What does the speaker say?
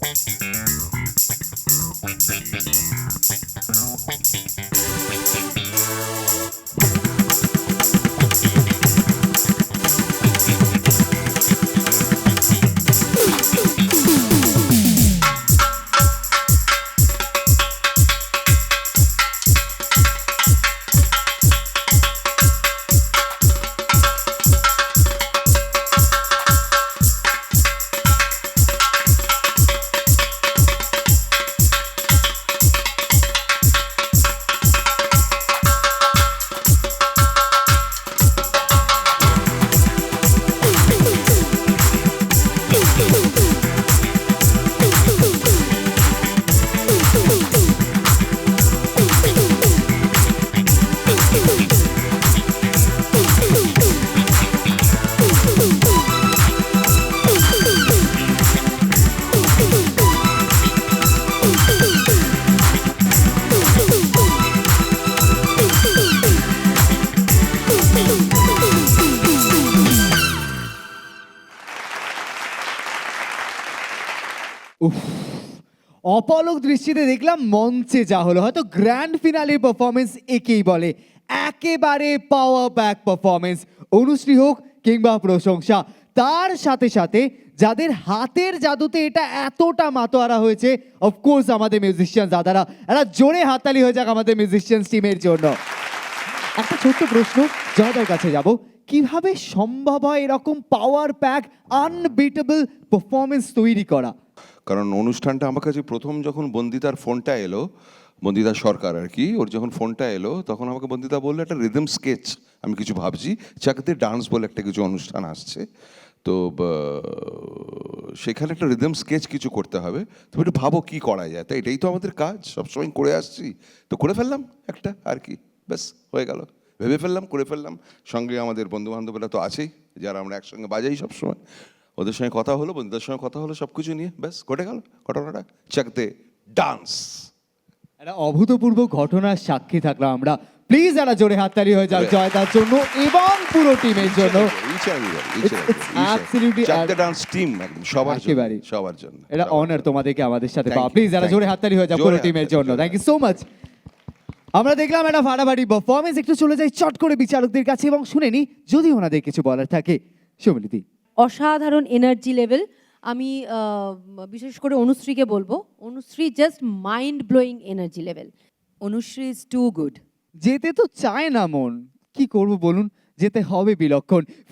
Thank you. উফ। অপলক দৃষ্টিতে দেখলাম মঞ্চে যা হলো। হয়তো গ্র্যান্ড ফিনালের পারফরমেন্স একেই বলে। একেবারে পাওয়ার ব্যাক পারফরমেন্স অনুশ্রী হোক কিংবা প্রশংসা। তার সাথে সাথে যাদের হাতের জাদুতে এটা এতটা মাতোয়ারা হয়েছে অফকোর্স আমাদের মিউজিশিয়ান দাদারা। এরা জোরে হাততালি হয়ে যাক আমাদের মিউজিশিয়ানস টিমের জন্য। একটা ছোট্ট প্রশ্ন, জয়দার কাছে যাব। কীভাবে সম্ভব হয় এরকম পাওয়ার প্যাক আনবিটেবল পারফরমেন্স তৈরি করা? কারণ অনুষ্ঠানটা আমার কাছে প্রথম যখন বন্দিতার ফোনটা এলো, বন্দিতা সরকার আর কি, ওর যখন ফোনটা এলো, তখন আমাকে বন্দিতা বলল, একটা রিদম স্কেচ আমি কিছু ভাবছি, চাকতে ডান্স বলে একটা কিছু অনুষ্ঠান আসছে। তো সেখানে একটা রিদম স্কেচ কিছু করতে হবে। তো একটু ভাবো কি করা যায়। তাই এটাই তো আমাদের কাজ, সবসময় করে আসছি। তো করে ফেললাম একটা আর কি, ব্যাস, হয়ে গেল। ভেবে ফেললাম, করে ফেললাম। সঙ্গে আমাদের বন্ধু বান্ধবরা তো আছেই, যারা আমরা একসঙ্গে বাজাই সবসময়। ওদের সঙ্গে কথা হলো বন্ধুদের সঙ্গে কথা হলো সব কিছু নিয়ে ব্যাস ঘটে গেল। ঘটনাটা চাকতে ডান্স একটা অভূতপূর্ব ঘটনার সাক্ষী থাকলাম আমরা। প্লিজ একটা জোরে হাততালি হয়ে যাক জয়দার জন্য এবং পুরো টিমের জন্য। ডান্স টিম একদম সবার জন্য সবার জন্য এটা অনার তোমাদেরকে আমাদের সাথে পাওয়া। প্লিজ একটা জোরে. হাততালি হয়ে যাক পুরো টিমের জন্য। থ্যাংক ইউ সো মাচ আমরা দেখলাম একটা ফাটাফাটি পারফরমেন্স একটু চলে যাই চট করে বিচারকদের কাছে এবং শুনে নি যদি ওনাদের কিছু বলার থাকে। সুমিলিতি। অসাধারণ এনার্জি লেভেল আমি বিশেষ করে অনুশ্রীকে বলব, Anushree just mind blowing energy level Anushree is too good যেতে তো চায় না মন। কি করব বলুন? যেতে হবে বিলক্ষণ।